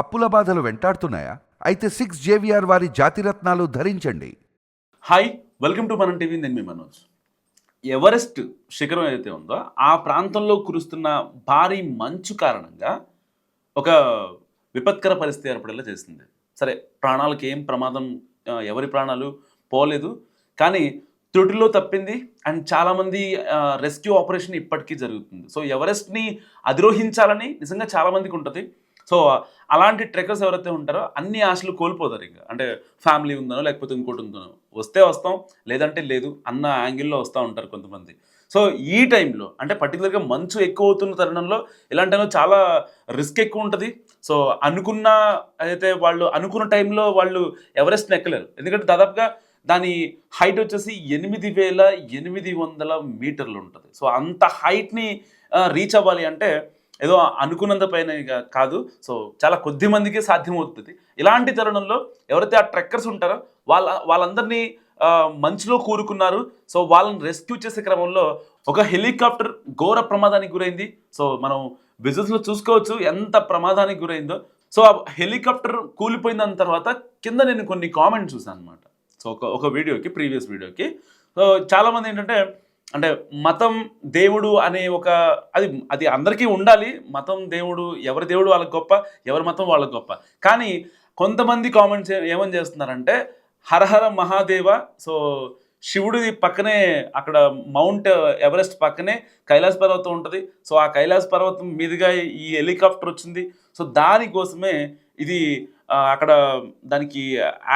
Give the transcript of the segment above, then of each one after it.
అప్పుల బాధలు వెంటాడుతున్నాయా? అయితే సిక్స్ జేవిఆర్ వారి జాతిరత్నాలు ధరించండి. Hi welcome to Manam TV నేను మీ మనోజ్. ఎవరెస్ట్ శిఖరం ఏదైతే ఉందో ఆ ప్రాంతంలో కురుస్తున్న భారీ మంచు కారణంగా ఒక విపత్కర పరిస్థితి ఏర్పడేలా చేసింది సరే ప్రాణాలకు ఏం ప్రమాదం ఎవరి ప్రాణాలు పోలేదు. కానీ త్రుటిలో తప్పింది అండ్ చాలామంది రెస్క్యూ ఆపరేషన్ ఇప్పటికీ జరుగుతుంది. సో ఎవరెస్ట్ని అధిరోహించాలని నిజంగా చాలామందికి ఉంటుంది. సో అలాంటి ట్రెక్కర్స్ ఎవరైతే ఉంటారో అన్ని ఆశలు కోల్పోతారు ఇంకా. అంటే ఫ్యామిలీ ఉందనో లేకపోతే ఇంకోటి ఉందనో. వస్తే వస్తాం లేదంటే లేదు అన్న యాంగిల్లో వస్తూ ఉంటారు కొంతమంది. సో ఈ టైంలో అంటే పర్టికులర్గా మంచు ఎక్కువ అవుతున్న తరుణంలో ఇలాంటి టైంలో చాలా రిస్క్ ఎక్కువ ఉంటుంది. సో అనుకున్న అయితే వాళ్ళు అనుకున్న టైంలో వాళ్ళు ఎవరెస్ట్ని ఎక్కలేరు. ఎందుకంటే దాదాపుగా దాని హైట్ వచ్చేసి ఎనిమిది వేల ఎనిమిది వందల మీటర్లు ఉంటుంది. సో అంత హైట్ని రీచ్ అవ్వాలి అంటే ఏదో అనుకున్నంత పైన కాదు. సో చాలా కొద్ది మందికే సాధ్యమవుతుంది. ఇలాంటి తరుణంలో ఎవరైతే ఆ ట్రెక్కర్స్ ఉంటారో వాళ్ళ వాళ్ళందరినీ మంచులో కూరుకున్నారు. సో వాళ్ళని రెస్క్యూ చేసే క్రమంలో ఒక హెలికాప్టర్ ఘోర ప్రమాదానికి గురైంది. సో మనం విజువల్స్లో చూసుకోవచ్చు ఎంత ప్రమాదానికి గురైందో. సో ఆ హెలికాప్టర్ కూలిపోయిన దాని తర్వాత కింద నేను కొన్ని కామెంట్స్ చూసాను అనమాట సో ఒక ఒక వీడియోకి ప్రీవియస్ వీడియోకి. సో చాలామంది ఏంటంటే అంటే మతం దేవుడు అనే ఒక అది అది అందరికీ ఉండాలి. మతం దేవుడు ఎవరి దేవుడు వాళ్ళకి గొప్ప ఎవరి మతం వాళ్ళకి గొప్ప. కానీ కొంతమంది కామెంట్స్ ఏమని చేస్తున్నారంటే హరహర మహాదేవ సో శివుడి పక్కనే అక్కడ మౌంట్ ఎవరెస్ట్ పక్కనే కైలాస పర్వతం ఉంటుంది. సో ఆ కైలాస పర్వతం మీదుగా ఈ హెలికాప్టర్ వచ్చింది. సో దానికోసమే ఇది అక్కడ దానికి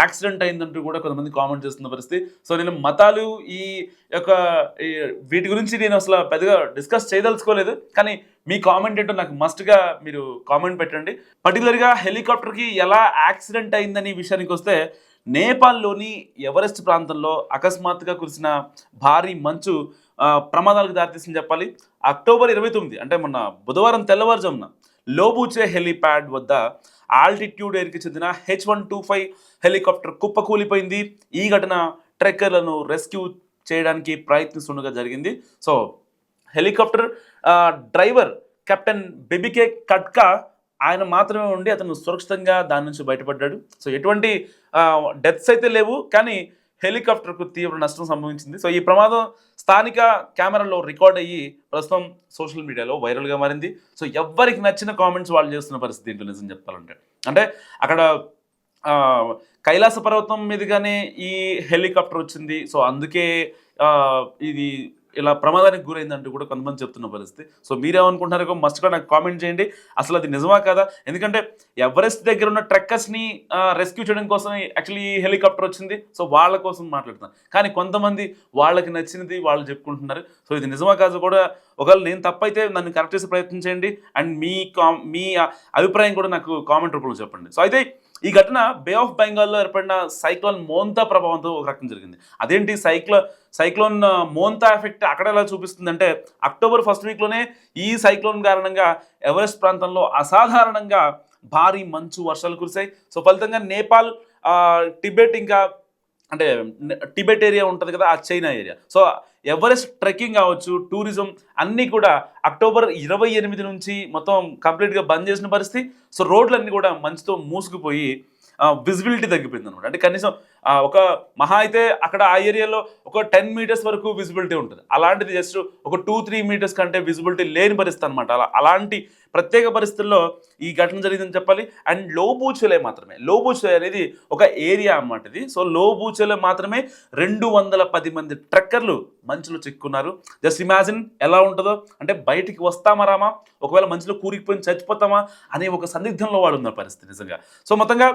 యాక్సిడెంట్ అయిందంటూ కూడా కొంతమంది కామెంట్ చేస్తున్న పరిస్థితి. సో నేను మతాలు ఈ యొక్క వీటి గురించి నేను అసలు పెద్దగా డిస్కస్ చేయదలుచుకోలేదు. కానీ మీ కామెంట్ ఏంటో నాకు మస్ట్గా మీరు కామెంట్ పెట్టండి. పర్టికులర్గా హెలికాప్టర్కి ఎలా యాక్సిడెంట్ అయిందని విషయానికి వస్తే నేపాల్లోని ఎవరెస్ట్ ప్రాంతంలో అకస్మాత్తుగా కురిసిన భారీ మంచు ప్రమాదాలకు దారితీసింది చెప్పాలి. అక్టోబర్ ఇరవై తొమ్మిది అంటే మొన్న బుధవారం తెల్లవారుజామున లోబూచే హెలిప్యాడ్ వద్ద ఆల్టిట్యూడ్ ఎయిర్కి చెందిన H one two five helicopter కుప్పకూలిపోయింది ఈ ఘటన ట్రెక్కర్లను రెస్క్యూ చేయడానికి ప్రయత్నిస్తుండగా జరిగింది. So helicopter driver captain Bebike Katka ఆయన మాత్రమే ఉండి అతను సురక్షితంగా దాని నుంచి బయటపడ్డాడు. సో ఎటువంటి డెత్స్ అయితే లేవు. కానీ హెలికాప్టర్కు తీవ్ర నష్టం సంభవించింది. సో ఈ ప్రమాదం స్థానిక కెమెరాలో రికార్డ్ అయ్యి ప్రస్తుతం సోషల్ మీడియాలో వైరల్గా మారింది. సో ఎవ్వరికి నచ్చిన కామెంట్స్ వాళ్ళు చేస్తున్న పరిస్థితి ఏంటో నిజం చెప్పాలంటే. అంటే అక్కడ కైలాస పర్వతం మీదుగానే ఈ హెలికాప్టర్ వచ్చింది. సో అందుకే ఇది ఇలా ప్రమాదానికి గురైందంటూ కూడా కొంతమంది చెప్తున్న పరిస్థితి. సో మీరేమనుకుంటున్నారో మస్ట్గా నాకు కామెంట్ చేయండి. అసలు అది నిజమా కదా? ఎందుకంటే ఎవరెస్ట్ దగ్గర ఉన్న ట్రెక్కర్స్ని రెస్క్యూ చేయడం కోసం యాక్చువల్లీ ఈ హెలికాప్టర్ వచ్చింది. సో వాళ్ళ కోసం మాట్లాడుతున్నాను కానీ కొంతమంది వాళ్ళకి నచ్చినది వాళ్ళు చెప్పుకుంటున్నారు. సో ఇది నిజమా కాదు కూడా? ఒకవేళ నేను తప్పైతే నన్ను కరెక్ట్ చేసే ప్రయత్నం చేయండి. అండ్ మీ మీ అభిప్రాయం కూడా నాకు కామెంట్ రూపంలో చెప్పండి. సో అయితే ఈ ఘటన బే ఆఫ్ బెంగాల్లో ఏర్పడిన సైక్లోన్ మోంతా ప్రభావంతో ఒక రకం జరిగింది. అదేంటి సైక్లో సైక్లోన్ మోంతా ఎఫెక్ట్ అక్కడ ఎలా చూపిస్తుందంటే అక్టోబర్ ఫస్ట్ వీక్లోనే ఈ సైక్లోన్ కారణంగా ఎవరెస్ట్ ప్రాంతంలో అసాధారణంగా భారీ మంచు వర్షాలు కురిశాయి. సో ఫలితంగా నేపాల్ టిబెట్ ఇంకా అంటే టిబెట్ ఏరియా ఉంటుంది కదా ఆ China area. So Everest trekking కావచ్చు టూరిజం అన్నీ కూడా అక్టోబర్ ఇరవై ఎనిమిది నుంచి మొత్తం కంప్లీట్గా బంద్ చేసిన పరిస్థితి. సో రోడ్లన్నీ కూడా మంచుతో మూసుకుపోయి విజిబిలిటీ తగ్గిపోయింది అనమాట అంటే కనీసం ఒక మహా అయితే అక్కడ ఆ ఏరియాలో ఒక టెన్ మీటర్స్ వరకు విజిబిలిటీ ఉంటుంది. అలాంటిది జస్ట్ ఒక టూ త్రీ మీటర్స్ కంటే విజిబిలిటీ లేని పరిస్థితి అనమాట అలా అలాంటి ప్రత్యేక పరిస్థితుల్లో ఈ ఘటన జరిగిందని చెప్పాలి. అండ్ లోబూచెలే మాత్రమే. లోబూచెలే అనేది ఒక ఏరియా అన్నమాట ఇది. సో లోబూచెలే మాత్రమే రెండు వందల పది మంది ట్రక్కర్లు మంచులో చిక్కున్నారు. జస్ట్ ఇమాజిన్ ఎలా ఉంటుందో. అంటే బయటికి వస్తామా రామా? ఒకవేళ మంచులో కూరికిపోయి చచ్చిపోతామా? అనే ఒక సందిగ్ధంలో వాడు ఉన్న పరిస్థితి నిజంగా. సో మొత్తంగా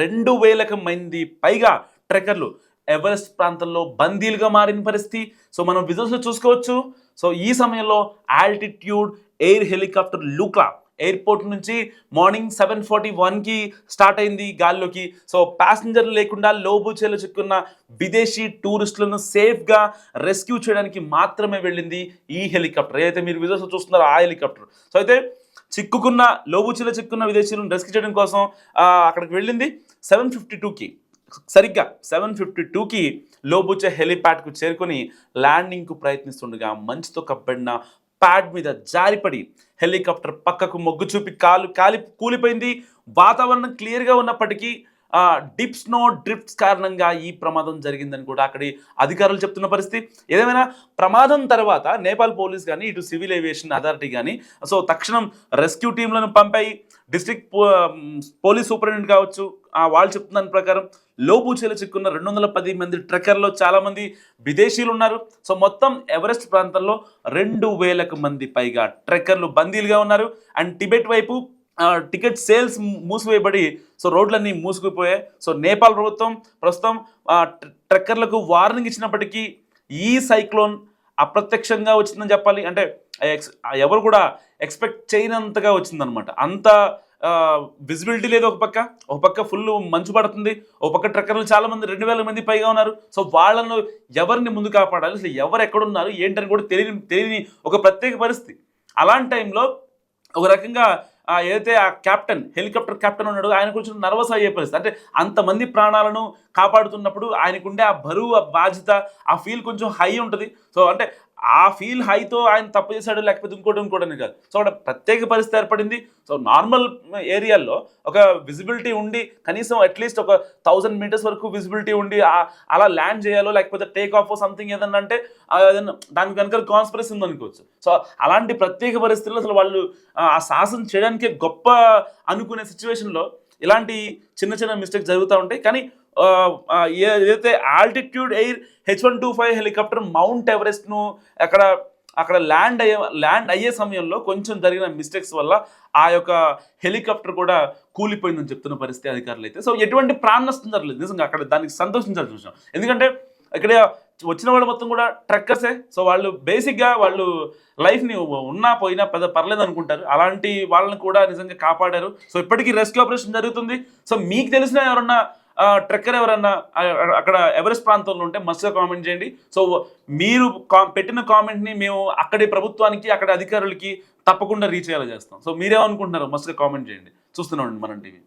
రెండు వేలకు మంది పైగా ట్రెక్కర్లు ఎవరెస్ట్ ప్రాంతంలో బందీలుగా మారిన పరిస్థితి. సో మనం విజువల్స్లో చూసుకోవచ్చు. సో ఈ సమయంలో altitude air helicopter Lukla airport నుంచి మార్నింగ్ సెవెన్ ఫార్టీ వన్కి స్టార్ట్ అయింది గాల్లోకి. సో ప్యాసింజర్లు లేకుండా లోబుచేలో చిక్కున్న విదేశీ టూరిస్టులను సేఫ్గా రెస్క్యూ చేయడానికి మాత్రమే వెళ్ళింది ఈ హెలికాప్టర్. ఏదైతే మీరు విజువల్స్ చూస్తున్నారో ఆ హెలికాప్టర్. సో అయితే చిక్కుకున్న లోబుచ్చిలో చిక్కున్న విదేశీయులను రెస్క్యూ చేయడం కోసం అక్కడికి వెళ్ళింది. సెవెన్ ఫిఫ్టీ టూకి సరిగ్గా సెవెన్ ఫిఫ్టీ టూకి లోబుచే హెలిప్యాడ్కు చేరుకొని ల్యాండింగ్కు ప్రయత్నిస్తుండగా మంచుతో కప్పబడిన ప్యాడ్ మీద జారిపడి హెలికాప్టర్ పక్కకు మొగ్గు చూపి కాలు కాలి కూలిపోయింది. వాతావరణం క్లియర్గా ఉన్నప్పటికీ డిప్ స్నో డ్రిఫ్ట్స్ కారణంగా ఈ ప్రమాదం జరిగిందని కూడా అక్కడి అధికారులు చెప్తున్న పరిస్థితి. ఏదేమైనా ప్రమాదం తర్వాత నేపాల్ పోలీస్ కానీ ఇటు సివిల్ ఏవియేషన్ అథారిటీ కానీ సో తక్షణం రెస్క్యూ టీంలను పంపాయి. డిస్ట్రిక్ట్ పోలీస్ సూపరింటెండెంట్ కావచ్చు వాళ్ళు చెప్తున్న దాని ప్రకారం లోబూచేలు చిక్కున్న రెండు వందల పది మంది ట్రెక్కర్లో చాలామంది విదేశీయులు ఉన్నారు. సో మొత్తం ఎవరెస్ట్ ప్రాంతంలో రెండు వేలకు మంది పైగా ట్రెక్కర్లు బందీలుగా ఉన్నారు. అండ్ టిబెట్ వైపు టికెట్ సేల్స్ మూసివేయబడి సో రోడ్లన్నీ మూసుకుపోయాయి. సో నేపాల్ ప్రభుత్వం ప్రస్తుతం ట్రెక్కర్లకు వార్నింగ్ ఇచ్చినప్పటికీ ఈ సైక్లోన్ అప్రత్యక్షంగా వచ్చిందని చెప్పాలి. అంటే ఎవరు కూడా ఎక్స్పెక్ట్ చేయనంతగా వచ్చిందనమాట. అంత విజిబిలిటీ లేదు ఒక పక్క. ఒక పక్క ఫుల్ మంచు పడుతుంది. ఒక పక్క ట్రెక్కర్లు చాలా మంది రెండు వేల మంది పైగా ఉన్నారు. సో వాళ్ళను ఎవరిని ముందు కాపాడాలి? అసలు ఎవరు ఎక్కడున్నారు? ఏంటని కూడా తెలియని తెలియని ఒక ప్రత్యేక పరిస్థితి. అలాంటి టైంలో ఒక రకంగా ఏదైతే ఆ కెప్టెన్ హెలికాప్టర్ కెప్టెన్ ఉన్నాడు ఆయన కొంచెం నర్వస్ అయ్యే పరిస్థితి. అంటే అంతమంది ప్రాణాలను కాపాడుతున్నప్పుడు ఆయనకుండే ఆ బరువు ఆ బాధ్యత ఆ ఫీల్ కొంచెం హై ఉంటుంది. సో అంటే ఆ ఫీల్ హైతో ఆయన తప్పు చేశాడు లేకపోతే ఇంకోటి ఇంకోటని కాదు. సో అక్కడ ప్రత్యేక పరిస్థితి ఏర్పడింది. సో నార్మల్ ఏరియాల్లో ఒక విజిబిలిటీ ఉండి కనీసం అట్లీస్ట్ ఒక థౌజండ్ మీటర్స్ వరకు విజిబిలిటీ ఉండి అలా ల్యాండ్ చేయాలో లేకపోతే టేక్ ఆఫ్ సంథింగ్ ఏదన్నా అంటే ఆ ఏదన్నా దానికి కనుక కాన్స్పిరసీ ఉందనుకోవచ్చు సో అలాంటి ప్రత్యేక పరిస్థితుల్లో అసలు వాళ్ళు ఆ సాహసం చేయడానికే గొప్ప అనుకునే సిచ్యువేషన్లో ఇలాంటి చిన్న చిన్న మిస్టేక్ జరుగుతూ ఉంటాయి. కానీ ఏదైతే altitude air H one two five helicopter mount ఎవరెస్ట్ను అక్కడ అక్కడ ల్యాండ్ అయ్యే ల్యాండ్ అయ్యే సమయంలో కొంచెం జరిగిన మిస్టేక్స్ వల్ల ఆ యొక్క హెలికాప్టర్ కూడా కూలిపోయిందని చెప్తున్న పరిస్థితి అధికారులు అయితే. సో ఎటువంటి ప్రాణ నష్టం జరగలేదు. నిజంగా అక్కడ దానికి సంతోషించాల్సిన విషయం. ఎందుకంటే ఇక్కడ వచ్చిన వాళ్ళు మొత్తం కూడా ట్రెక్కర్సే. సో వాళ్ళు బేసిక్గా వాళ్ళు లైఫ్ని ఉన్నా పోయినా పెద్ద పర్లేదు అనుకుంటారు. అలాంటి వాళ్ళని కూడా నిజంగా కాపాడారు. సో ఇప్పటికీ రెస్క్యూ ఆపరేషన్ జరుగుతుంది. సో మీకు తెలిసిన ఎవరన్నా ట్రెక్కర్ ఎవరన్నా అక్కడ ఎవరెస్ట్ ప్రాంతంలో ఉంటే మస్తుగా కామెంట్ చేయండి. సో మీరు పెట్టిన కామెంట్ని మేము అక్కడి ప్రభుత్వానికి అక్కడ అధికారులకి తప్పకుండా రీచ్ అయ్యేలా చేస్తాం. సో మీరేమనుకుంటున్నారు మస్తుగా కామెంట్ చేయండి. చూస్తున్నాం మనం టీవీ.